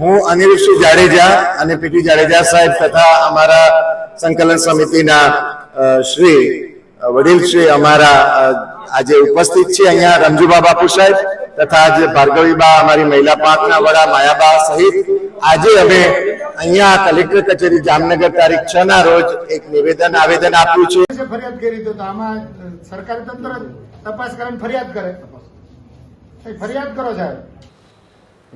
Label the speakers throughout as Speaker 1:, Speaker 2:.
Speaker 1: હું અનિરુદ્ધસિંહ જાડેજા અને પીટી જાડેજા સાહેબ તથા અમારા સંકલન સમિતિના શ્રી વડીલ શ્રી અમારા આજે ઉપસ્થિત છે અહીંયા રમજુબા બાપુ સાહેબ તથા આજે ભાર્ગવીબા અમારી મહિલા પાંખના વડા માયાબા સહિત. આજે અમે અહીંયા કલેક્ટર કચેરી જામનગર તારીખ છ ના રોજ એક નિવેદન આવેદન આપ્યું છે.
Speaker 2: ફરિયાદ કરી તો તો આમાં સરકારી તંત્ર તપાસ કરીને ફરિયાદ કરે. ફરિયાદ કરો સાહેબ.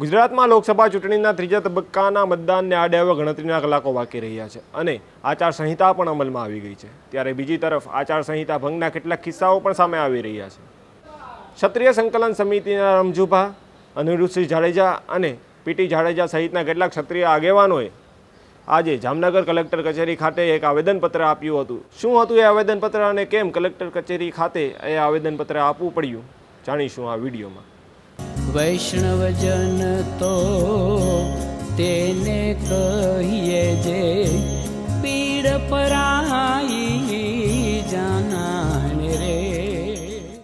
Speaker 3: ગુજરાતમાં લોકસભા ચૂંટણીના ત્રીજા તબક્કાના મતદાનને આડે હવે ગણતરીના કલાકો બાકી રહ્યા છે અને આચારસંહિતા પણ અમલમાં આવી ગઈ છે. ત્યારે બીજી તરફ આચારસંહિતા ભંગના કેટલાક કિસ્સાઓ પણ સામે આવી રહ્યા છે. ક્ષત્રિય સંકલન સમિતિના રમજુભા અનિરુદ્ધસિંહ જાડેજા અને પીટી જાડેજા સહિતના કેટલાક ક્ષત્રિય આગેવાનોએ આજે જામનગર કલેક્ટર કચેરી ખાતે એક આવેદનપત્ર આપ્યું હતું. શું હતું એ આવેદનપત્ર અને કેમ કલેક્ટર કચેરી ખાતે એ આવેદનપત્ર આપવું પડ્યું? જાણીશું આ વિડીયોમાં.
Speaker 4: વૈષ્ણવજન તો તેને કહીએ જે પીડ પરાઈ જાનાને રે.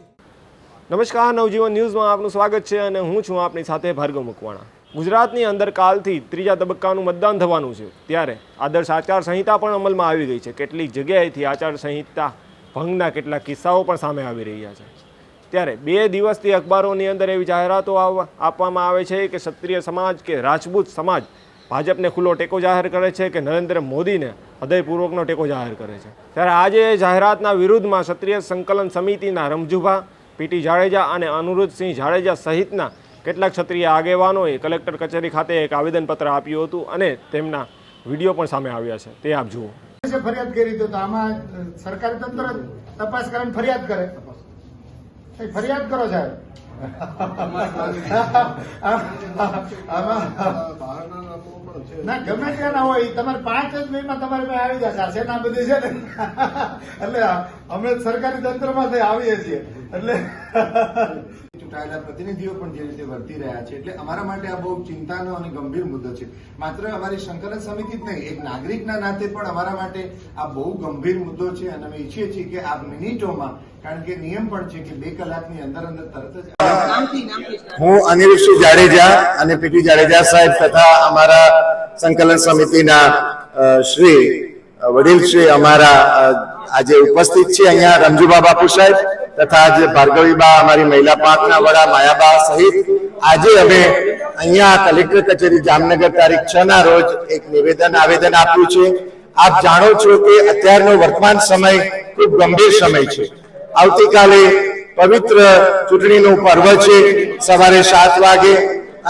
Speaker 3: નમસ્કાર, નવજીવન ન્યૂઝમાં આપનું સ્વાગત છે અને હું છું આપની સાથે ભાર્ગવ મકવાણા. ગુજરાતની અંદર કાલથી ત્રીજા તબક્કાનું મતદાન થવાનું છે. ત્યારે આદર્શ આચાર સંહિતા પણ અમલમાં આવી ગઈ છે. કેટલીક જગ્યાએથી આચાર સંહિતા ભંગના કેટલાક કિસ્સાઓ પણ સામે આવી રહ્યા છે. ત્યારે બે દિવસથી અખબારોની અંદર એવી જાહેરાતો આપવામાં આવે છે કે ક્ષત્રિય સમાજ કે રાજપૂત સમાજ ભાજપને ખુલ્લો ટેકો જાહેર કરે છે કે નરેન્દ્ર મોદીને હૃદયપૂર્વકનો ટેકો જાહેર કરે છે. ત્યારે આજે જાહેરાતના વિરુદ્ધમાં ક્ષત્રિય સંકલન સમિતિના રમજુભા, પીટી જાડેજા અને અનુરુદ્ધસિંહ જાડેજા સહિતના કેટલાક ક્ષત્રિય આગેવાનોએ કલેક્ટર કચેરી ખાતે એક આવેદનપત્ર આપ્યું હતું અને તેમના વીડિયો પણ સામે આવ્યા છે. તે આપ જુઓ.
Speaker 2: ફરિયાદ કરી તો આમાં સરકારી તંત્ર તપાસ કરીને ફરિયાદ કરે. ફરિયાદ કરો સાહેબ. ના, ગમે ત્યાં ના હોય, તમારે પાંચ જ મિનિટમાં તમારે પાસે આવી જશે. આ સેના બધી છે ને. એટલે અમે સરકારી તંત્રમાંથી આવીએ છીએ. એટલે
Speaker 5: ચૂંટાયેલા પ્રતિનિધિઓ પણ જે રીતે વર્તી રહ્યા છે એટલે અમારા માટે આ બહુ ચિંતાનો અને ગંભીર મુદ્દો છે. માત્ર અમારી સંકલન સમિતિ જ નહીં એક નાગરિકના નાતે પણ અમારા માટે આ બહુ ગંભીર મુદ્દો છે અને અમે ઈચ્છીએ છીએ કે આ મિનિટોમાં કારણ કે નિયમ પણ છે કે બે કલાકની અંદર અંદર તરત જ
Speaker 1: હું અનિરુદ્ધસિંહ જાડેજા અને પીટી જાડેજા સાહેબ તથા અમારા સંકલન સમિતિના શ્રી વડીલ શ્રી અમારા આજે ઉપસ્થિત છે અહીંયા રમજુબા બાપુ સાહેબ તથા જે ભાર્ગવીબા, અમારી મહિલા પાંખના વડા, માયાબા સહિત આજે અમે અહીંયા કલેક્ટર કચેરી જામનગર તારીખ છ ના રોજ એક નિવેદન, આવેદન આપ્યું છે. આપ જાણો છો કે અત્યારનો વર્તમાન સમય ખૂબ ગંભીર સમય છે. આવતીકાલે પવિત્ર ચૂંટણીનું પર્વ છે, સવારે સાત વાગે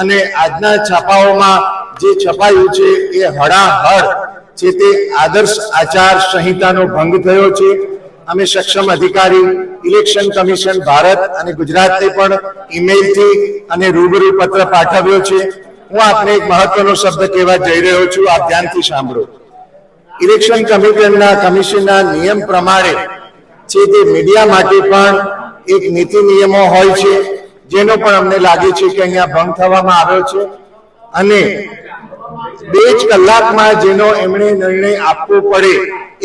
Speaker 1: અને આજના છાપાઓમાં જે છપાયું છે એ હળાહળ છે તે આદર્શ આચાર સંહિતાનો ભંગ થયો છે. અમે સક્ષમ અધિકારી, ઇલેક્શન કમિશન, ભારત અને ગુજરાતને પણ ઈમેલથી અને રૂબરૂ પત્ર પાઠવ્યો છે. હું આપને એક મહત્વનો શબ્દ કહેવા જઈ રહ્યો છું, આપ ધ્યાનથી સાંભળો. ઇલેક્શન કમિશનના કમિશનના નિયમ પ્રમાણે છે તે મીડિયા માટે પણ એક નીતિ નિયમો હોય છે, જેનો પણ અમને લાગે છે કે અહીંયા ભંગ થવામાં આવ્યો છે. અને બે જ કલાકમાં જેનો એમણે નિર્ણય આપવો પડે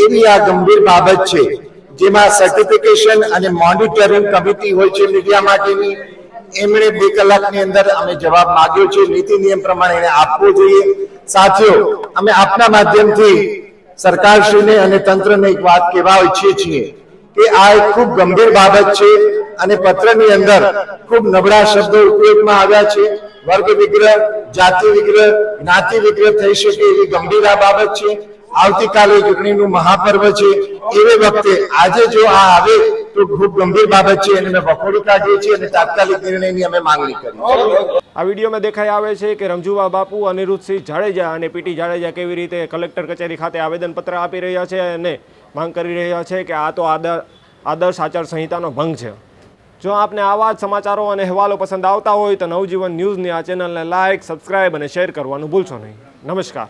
Speaker 1: એવી આ ગંભીર બાબત છે. જેમાં સર્ટિફિકેશન અને મોનિટરિંગ કમિટી હોય છે મીડિયા માટેની, એમણે બે કલાકની અંદર અમે જવાબ માંગ્યો છે. નીતિ નિયમ પ્રમાણે એને આપવો જોઈએ. સાથીઓ, અમે આપના માધ્યમથી સરકારશ્રીને અને તંત્રને એક વાત કહેવા ઈચ્છીએ છીએ કે આ એક ખૂબ ગંભીર બાબત છે અને પત્રની અંદર ખૂબ નબળા શબ્દો ઉપયોગમાં આવ્યા છે. વર્ગ વિગ્રહ, જાતિ વિગ્રહ, જ્ઞાતિ વિગ્રહ થઈ શકે એવી ગંભીર આ બાબત છે. આવતીકાલે ચૂંટણીનું મહાપર્વ છે. એવી વખતે આજે જો આ આવે તો ખૂબ ગંભીર બાબત છે અને અમે વખોડી કાઢીએ છીએ અને તાત્કાલિક નિર્ણયની અમે માંગણી કરી
Speaker 3: આ વિડીયોમાં દેખાઈ આવે છે કે રમજુભા બાપુ, અનિરુદ્ધસિંહ જાડેજા અને પીટી જાડેજા કેવી રીતે કલેક્ટર કચેરી ખાતે આવેદનપત્ર આપી રહ્યા છે અને માંગ કરી રહ્યા છે કે આ તો આદર, આદર્શ આચાર સંહિતાનો ભંગ છે. જો આપને આવા જ સમાચારો અને અહેવાલો પસંદ આવતા હોય તો નવજીવન ન્યૂઝની આ ચેનલને લાઇક સબસ્ક્રાઇબ અને શેર કરવાનું ભૂલશો નહીં. નમસ્કાર.